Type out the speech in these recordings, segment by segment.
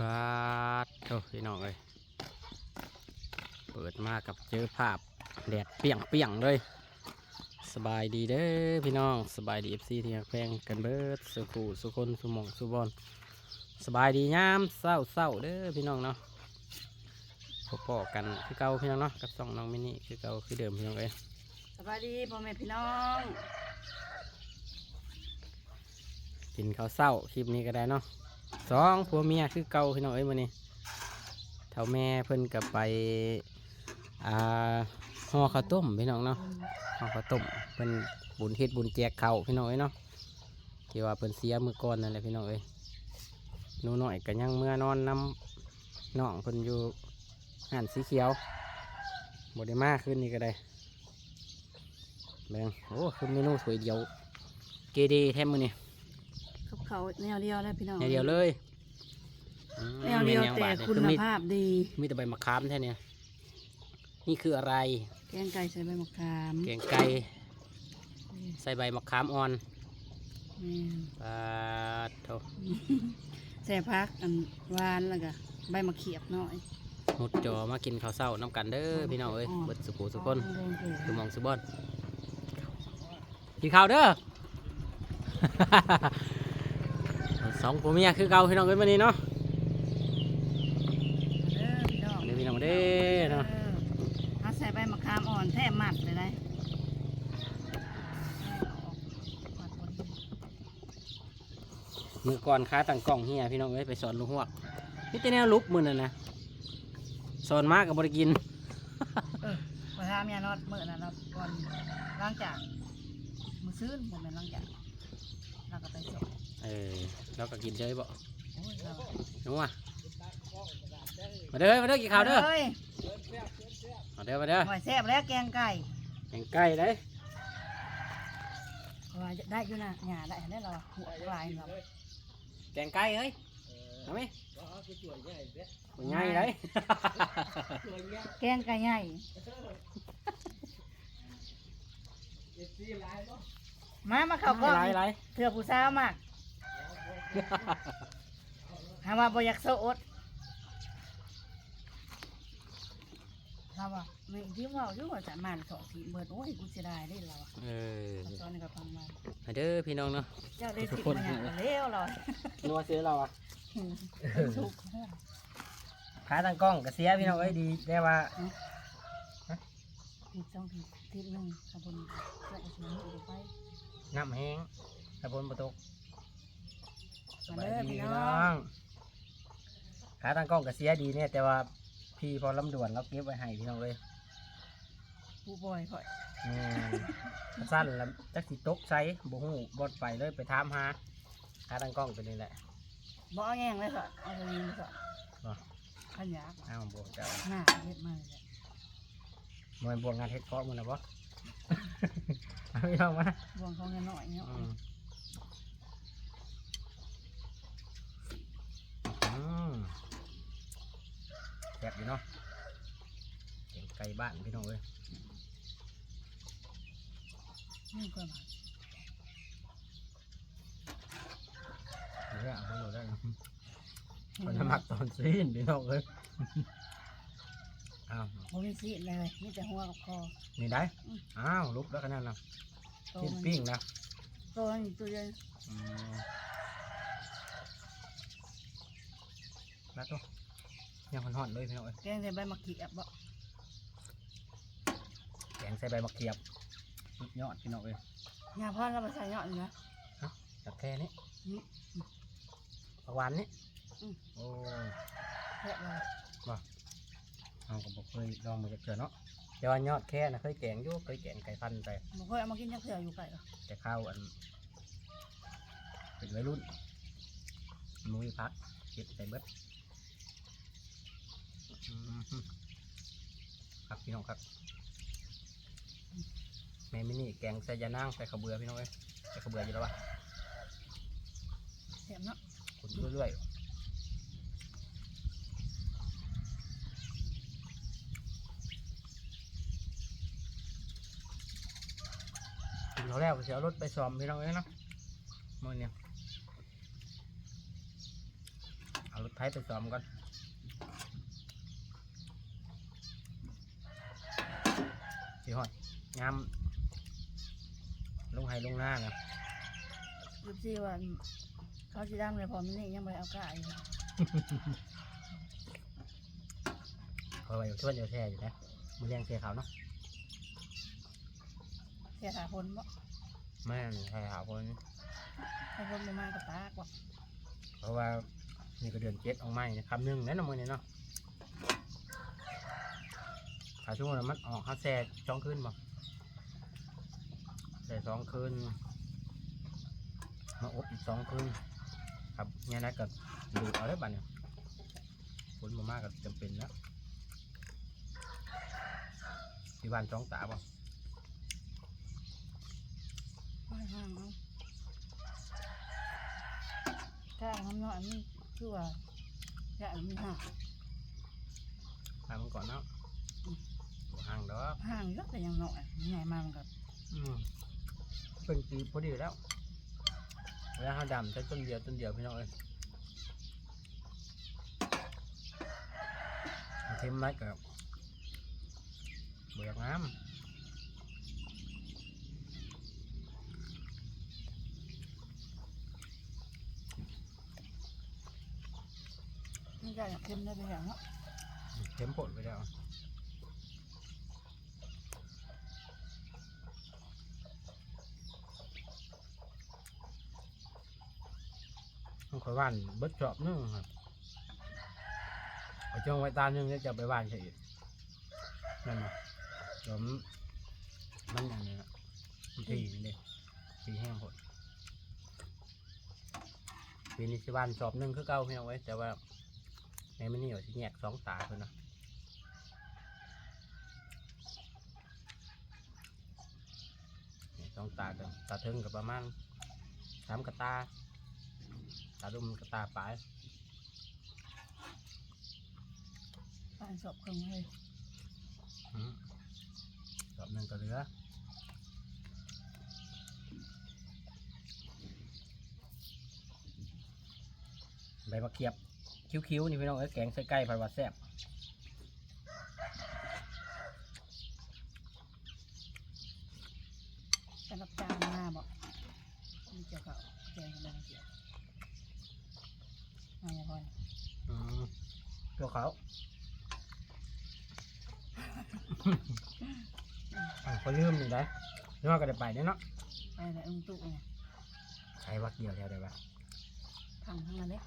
บาดโอ้พี่น้องเลยเปิดมากับเจอภาพแดดเปรียงเปียงๆเลย สบายดีเด้อพี่น้องสบายดีเอฟซีที่รักแพงกันเบิดสุขูสุคนสุหมองสุบอลสบายดียามเศร้าเศร้าๆเด้อพี่น้องเนาะพบปอกันคือเก่าพี่น้องเนาะกับสองน้องมินิคือเก่าคือเดิมพี่น้องเลยสบายดีพ่อแม่พี่น้อง กินข้าวเศร้าคลิปนี้ก็ได้เนาะ สองผัวเมียคือเก่าพี่น้องเอ้ยมื้อนี้เท่าแม่เพิ่นกับไปอ่าห่อข้าวต้มพี่น้องเนาะห่อข้าวต้มเพิ่นบุญเฮ็ดบุญแจกข้าวพี่น้องเอ้ยเนาะที่ว่าเพิ่นเสียมือก่อนนั่นแหละพี่น้องเอ้ยหนูน้อยก็ยังเมื่อนอนน้ำน้องเพิ่นอยู่หันสีเขียวบ่ได้มาขึ้นนี่ก็ได้แบงโอ้คือเมนูสวยเดียวเกเดแท้มื้อนี้ เขาวแนวเดียวเลยพี่น้องแนวเดียวเลยอืมแนวเดียวแม่นแต่บาดนี่คุณอมีภาพดี มีแต่ใบมะขามแท้เนี่ยนี่คืออะไร แกงไก่ใส่ใบมะขามแกงไก่ใส่ใบมะขามอ่อนแม่นปาดโถใส่พักอันหวานแล้วก็ใบมะเขียบหน่อยมุดจอมากินข้าวเช้าน้ำกันเด้อพี่น้องเอ้ยอ๋อเบิดสุขุสุคนโดนเผือกสุมองสุบอนกินข้าวเด้อ สองผัวเมียคือเก่าพี่น้องเอ้ยวันนี้เนาะเด้อพี่น้องเด้อพี่น้องเด้อเนาะเอาใส่ใบมะขามอ่อนแทบหมัดเลยได้มือก่อนค้าตั้งกล้องเฮียพี่น้องเอ้ยไปสอนลูกหวกนี่แต่แนวลุกมือนั่นนะสอนมากกับบริกินเออมาทำยานอดเมื่อนั้นเราก่อนหล้างจากมือซื้นผมเป็นหล้างจากเราก็ไปส่งเออ เราก็กินเฉยบ่โอ้ยเรานัวมาเด้อมาเด้อกินข้าวเด้อฮ้ยมาเด้อมาเด้อหอยแซ่บแล้วแกงไก่แกงไก่เลยว่าได้อยู่นะหยาได้ได้เราหัวลายเราแกงไก่เฮ้ยเอาไหมตัวใหญ่เลยแกงไก่ใหญ่มามาเขาก็หลายหลายเถื่อผู้สาวมาก หาว่าบ่อยากโซอดเราว่าไม่ที่ว่าอยู่ว่าจะมาสองทีเบิดโอ้ยกูเสียดายได้เราอะเออตอนนี้ก็ฟังมามาเด้อพี่น้องเนาะเจ้าได้สิบมาอย่างเลี้ยวเรานัวเสียเราอะทุกขาตั้งกล้องก็เสียพี่น้องเอ้ยดีแต่ว่าทีสองทีทีหนึ่งขบวนเจ้าก็สิมาอยู่ไปน้ำแห้งตะบนประต กมาเด้อพี่น้องงขาตั้งกล้องก็เสียดีเนี่ยแต่ว่าพี่พอลำด่วนเราเก็บไว้ให้พี่น้องเลยผู้บอยข่อยอืมสั้นแล้วจักสิตกใส่บ่ฮู้บดไปเลยไปถามหาขาตั้งกล้องตัวนี้แหละ บ่เอาแง่งเลยค่ะเอาตรงนี้ค่ะบ่ ขันยากอ้าวบ่เจ้าหน้าเย็ดมาเลยมวยบวงงานเฮ็ดเกาะมื้อน่ะบ่ เอาพี่น้องมาบวงเขาเงินหน่อยเนาะอืมอืมแซ่บ อยู่เนาะเก่งไก่บ้านพี่น้องเอ้ยนี่ก็มาเรื่องเอาไปหมดได้คนจะหมักตอนซีนพี่น้องเอ้ยอ้าวผมมีสิเลยมีแต่หัวกับคอนี่ได้อ้าวลุกแล้วกันนั่นนะโตปิ้งมันปิ้งนะโตมันตัวเดียวอืมแล้วตัว ยังห่อนๆเลยพี่น้องเอ้ยแกงใส่ใบมะเขือบ่แกงใส่ใบมะเขียบสุดยอดพี่น้องเอ้ยยาพ่อเราไปใส่เนาะอยู่นะ จากแค่นี้นี่ผักหวานนี่อืม โอ้แค่เราเอาก็บอกเคยลองมาจากเถื่อเนาะแต่ว่ายอดแค่นะเคยแกงอยู่เคยแกงไก่พันธุ์ไปบ่ค่อยเอามากินจักเถื่ออยู่ไก่หรอกแต่ข้าวอัน เป็นวัยรุ่นมุ้ยพักเก็บใส่เบิดอืม ครับพี่น้องครับ แม่มินี่แกงใส่ยานางใส่ข้าวเบือพี่น้องเอ้ยใส่ข้าวเบืออยู่แล้ววะแซ่บเนาะคุณเรื่อยๆกินเขาวแล้วก็สิเชียวรถไปซ้อมพี่น้องเอ้ยเนาะมื่อเนี่ยเอาเอารถไถไปซ้อมก่อน สิฮอดงามลงไห้ลงหน้านะสิบสี่วันเขาสิดำเลยพอมันนี่ยังไม่ได้เอากล้าอยู่คอยไว้ช่วยเดียวแช่อยู่นะมือเลี้ยงเสียเขาเนาะเสียถาพนบ่แม่นใช่เขาคนให้พนมามากับตากบ่เพราะว่านี่ก็เดือนเจ็ดออกมาเนี่ยคำหนึงแน่นอนมือเนี่ยเนาะ ขาช่วงนั้นมันออกเขาแซ่สองคืนบ่แซ่สองคืนมาอบอีกสองคืนครับเนี่ยนะก็ดูดเอาได้บัดเนี่ยฝนมามากก็จำเป็นแล้วที่บ้านจ้องตาบ่ไม่ห่างเอาถ้าทำน้อยมันคือว่าอยากมีห่างตาม ห่างดอกห่างเยอะแต่ยังน้อยใหญ่มามันก็อืมเป็นปีพอดีแล้วเวลาเขาดำใช้ต้นเดียวต้นเดียวพี่น้องเอ้ยเอาเทมไม้กับเบือกน้ไม่ได้อยากเค็มได้ไปอย่างเนาะำเทมผลไปแล้ว องคอยว่านเบิดจอบนึงครับเอาจ้องไว้ตานึงแล้วจะไปว่านใช่อีกนั่นนะเดี๋ยวมันมันอย่างนี้นะทีนี่เลยทีแห้งหมดปีนี้สิว่านจอบหนึงคือเก่าพี่น้องไว้ แต่ว่าในมันนี่อยู่ที่แยกสองตาเพิ่นนะสองตากันตาถึงกับประมาณสามกระตา ตาดุมกระตาปลายปานศพเครื่องเลยอืมรอบหนึ่งก็เหลือใบมะเขียบ คิ้วๆนี่พี่น้องเอ้ยแกงใส่ไก่ผัดว่าแซ่บ จะรับจานมาบ่มีเจ้าเขาแกงกันได้เสียมาอย่าพอน อืมตัวเขาอะเขาลืมนี่ได้ นึกว่าก็ได้ไปเนี่ยเนาะไปแต่อุ้งตุเนี่ยใช้วักเดียวแล้วได้ปะทำทั้งนั้นเลย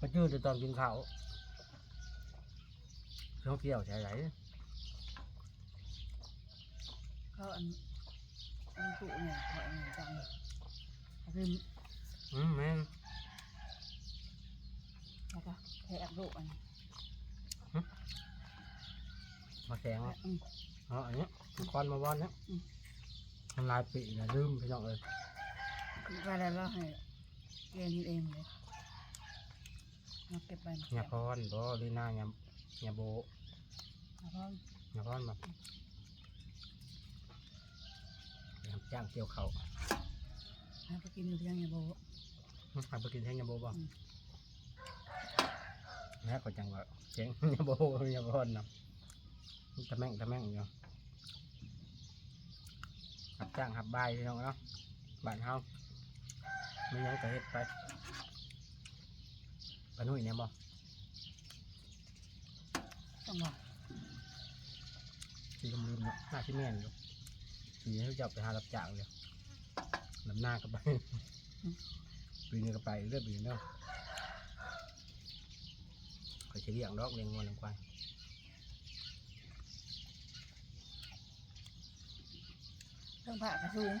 มาจื้อแต่ตอนกินข้าวช่องเที่ยวใช้ไหนเขาอันอุ้งตุเนี่ยเขาอันนี้จังเขาคืออืมแม่นแล้วก็แทะลูกอันนี้ มาแสงอะอืม เอาอันเนี้ยมันคอนมาบอนเนี้ยอืมมันลายปีนะลืมพี่น้องเอ้ยคือไปแล้วเราให้แกงกินเองเลยมาเก็บไปยาพรบ่ลีน่ายาญาโบแล้วก็ยาพรแบบรับจ้างเกี่ยวเขาวให้ไปกินอยู่ที่ยังไงโบ หาไปกินแท่งยาโบบ่อืมแล้วก็จังว่าเจ๋งยาโบยาพรนะ ตะแม่งตะแม่งอยู่รับจ้างหับบายพี่น้องเนาะบ้านเฮาไม่ยังก็เฮ็ดไปปะนุ่ยเนี่ยบ่ต้องบอกสีลืมๆเนาะหน้าที่แม่นอยู่สีให้เจับไปหารับจ้างเลยลำหน้าก็ไปปีนี้ก็ไปเรื่อยปีนี้เนาะคอยเฉลี่ยงดอกเลี้ยงงัวเลี้ยงควาย เครื่องผ่ากระสูง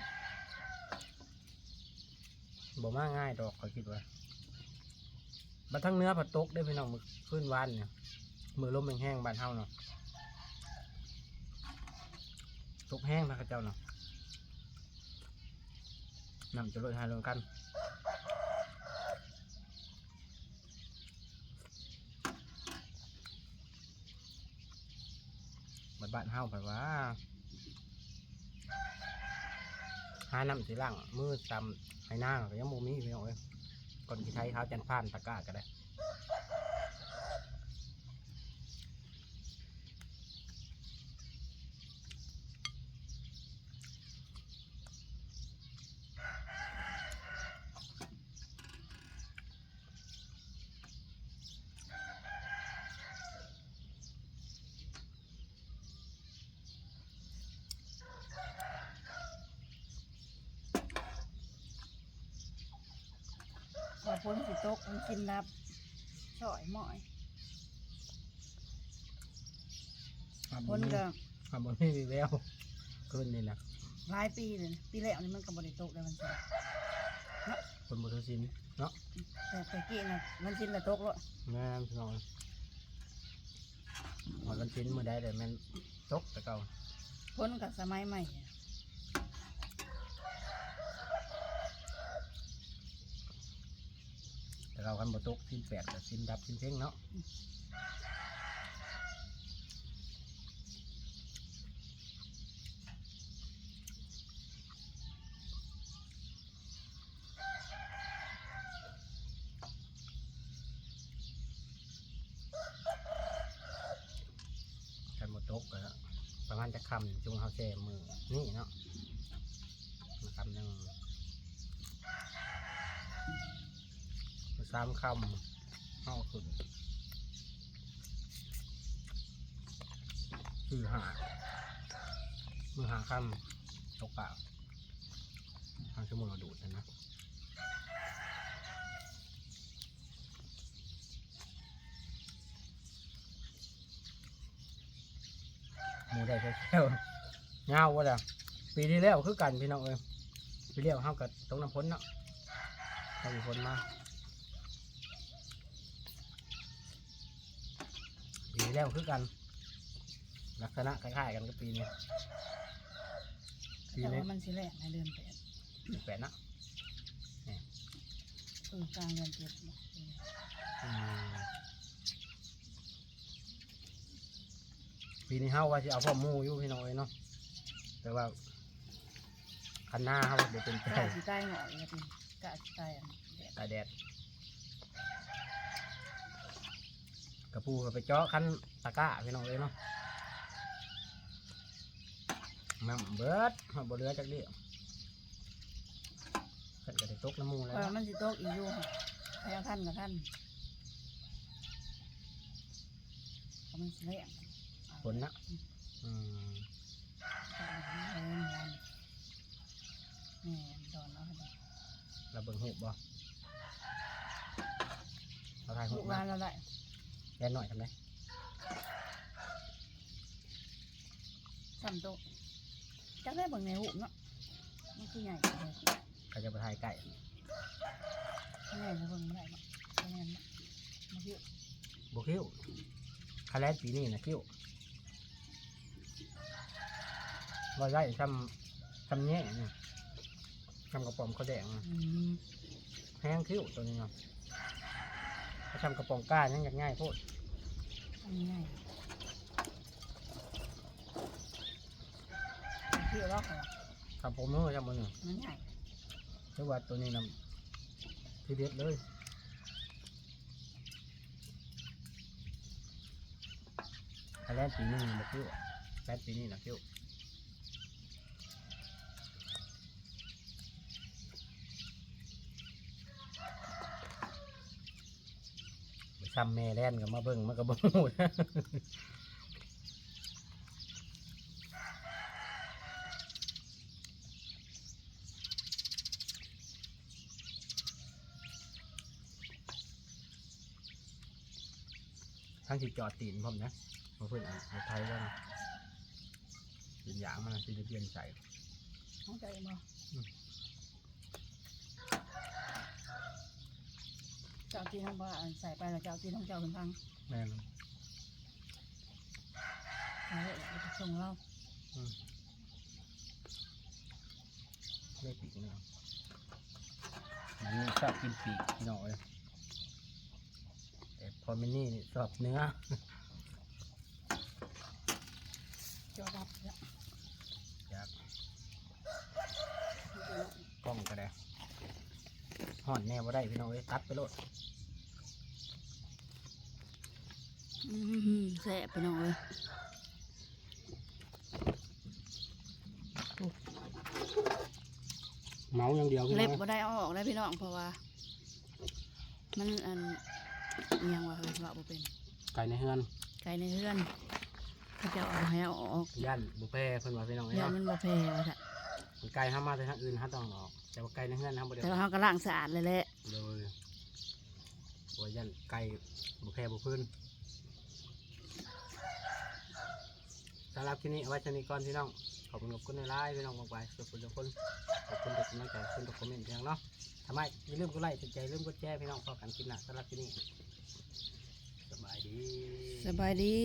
บ่มาง่ายดอกคอยคิดว่าบัดทั้งเนื้อผัดตกได้อพี่น้องมือขึ้นวานเนี่ยมือลมแห้งๆบานเฮาเนาะตกแห้งนะข้าเจ้าเนาะนำจะลดหายลงกันบัดบ้านเฮาแบบว่า หาน้ำสีล่างมือตำให้หน้าก็ยังโมมีพี่น้องเอ้ยก่อนที่ไทยเขาจันพานตะกร้าก็ได้ นสิตกมันกินนับช่อยหมอยพ้นก็ทำบนไม่มีแววขึ้นนี่นะหลายปีเลยนะปีแรกนี่มันก็บริตกเลยมันสิคนบนสินเนาะแต่ตะกี้น่ะมันสินละตกแล้วแม่นพี่น้องหอยกันสินมือได้แต่แม่นตกแต่เก่าพ้นกับสมัยใหม่เนี่ย แต่เรากันบ่ตกสิ้นแปดกับสิ้นดับสิ้นเพ่งเนาะกันบ่ตกก็ประมาณจะคำจุงเฮาแช่มือนี่เนาะมาคำหนึ่ง สามคำเข้าขึ้นคือหามือหาคำตกปากทางชั่วโมงเราดูดนะนะหมูได้แค่แค่เงาวะจ้ะปีที่แล้วคือกันพี่น้องเอ้ยปีที่แล้วเข้ากับตรงน้ำพ้นเนาะเขาอยู่พ้นมา ปีที่แล้วคือกัน ลักษณะคล้ายๆกันกับปีนี้ปีแต่นี้ว่ามันสิแรกในเดือนแปดแปดนะเออกลางเดือนเจ็ดเนี่ยอืมปีนี้เฮาว่าจะเอาพ่อหมูอยู่พี่น้องเอ้ยเนาะแต่ว่าคันหน้าเฮาเดี๋ยวเป็นกะเจ้าสิใต้หน่อยก็เป็นกะสิใต้อันแดดตาแดดก ระปูก็ไปเจาะคันตะกร้าพี่น้องเอ้ยเนาะน้ำเบิดมาบ่เหลือจักเดียวเพิ่นก็ได้ตกน้ำหมูแล้วเพราะว่าเนาะมันสิตกอีกอยู่ค่ะพยาท่านกับท่านเพราะมันสิแรกฝนนะอืมเออเออมันแม่นดอนเอาให้เราเบิ่งหูบ่เราถ่ายหูลูกหมาลานเราได้ แย่หน่อยทำไมซ้ำโตะจักได้เบิ่งในหูเนาะมันคือใหญ่เลยเขาจะไปถ่ายไก่ข้างในจะเบิ่งไม่ได้เนาะข้างในเนาะมาพี่บุคิวคาแรดปีนี้นะคิวว่าได้ทำทำแง่เนี่ยทำกระป๋อมเขาวแดงน่ะอืมแห้งคิวตัวนี้เนาะถ้า ทำกระป๋องก้ายังยากง่ายโพดอันนี้ใหญ่พี่เอาล็อกเหรอทำผมนู้นทำมันเนี่ยมันใหญ่คือว่าตัวนี้นำทีเด็ดเลยคาแรดปีนี้บุคิวแรดปีนี้นะคิว ซ้ำแม่แล่นกับมาเบิ่งมันก็บ่ฮู้นะทั้งที่จอดตีนผมนะมาเพิ่นอ่านรถไทยแล้วนะเป็นอย่างมันนะสิได้เปลี่ยนใจเข้าใจบ่อื เจ้าที่ทั้งบ้านใส่ไปแล้วเจ้าที่ทั้งเจ้าขึ้นพังแม่นเอาเลยเอาไปส่งเราได้ปีกเนาะมันนี่ชอบกินปีกพี่น้องเลยแต่พอมินี่นี่ชอบเนื้อ เจ้าดับแล้ว อยาก เห่อนแน่บ่ได้พี่น้องเอ้ยตัดไปโลดอื้อหือแซ่บไปหน่อยเมาอย่างเดียวพี่น้เล็อบงบ่ได้เอาออกได้พี่น้องเพราะว่า มันอันอิหยังว่าเฮ้ยว่าบ่เป็นไก่ในเฮือนไก่ในเฮือนเขาจะเอาให้เอาออกย่านบุแพ้เพิ่นว่าพี่น้องเอ้ยอย่าเนาะมันบ่แพ้ว่าซะไก่ห้ามมาแต่ทางอื่นห้ามต้องออก แต่ว่าไก่ในเฮือนห้ามบ่ได้แต่ว่าเฮาก็ล้างสะอาดเลยแหละเลยว่าย่านไก่บุแพ้บุพื้นสำหรับที่นี้เอาไว้ชนี้ก่อนพี่น้อง ขอบคุณขอบคุณในไลน์พี่น้องมากไปขอบคุณทุกคนขอบคุณทุกกำลังใจขอบคุณทุกคอมเมนต์พี่น้องเนาะทำไมอย่าลืมกดไลค์ติดใจอย่าลืมกดแชร์พี่น้องพอกันคลิปหน้าสำหรับที่นี้สบายดี สบายดี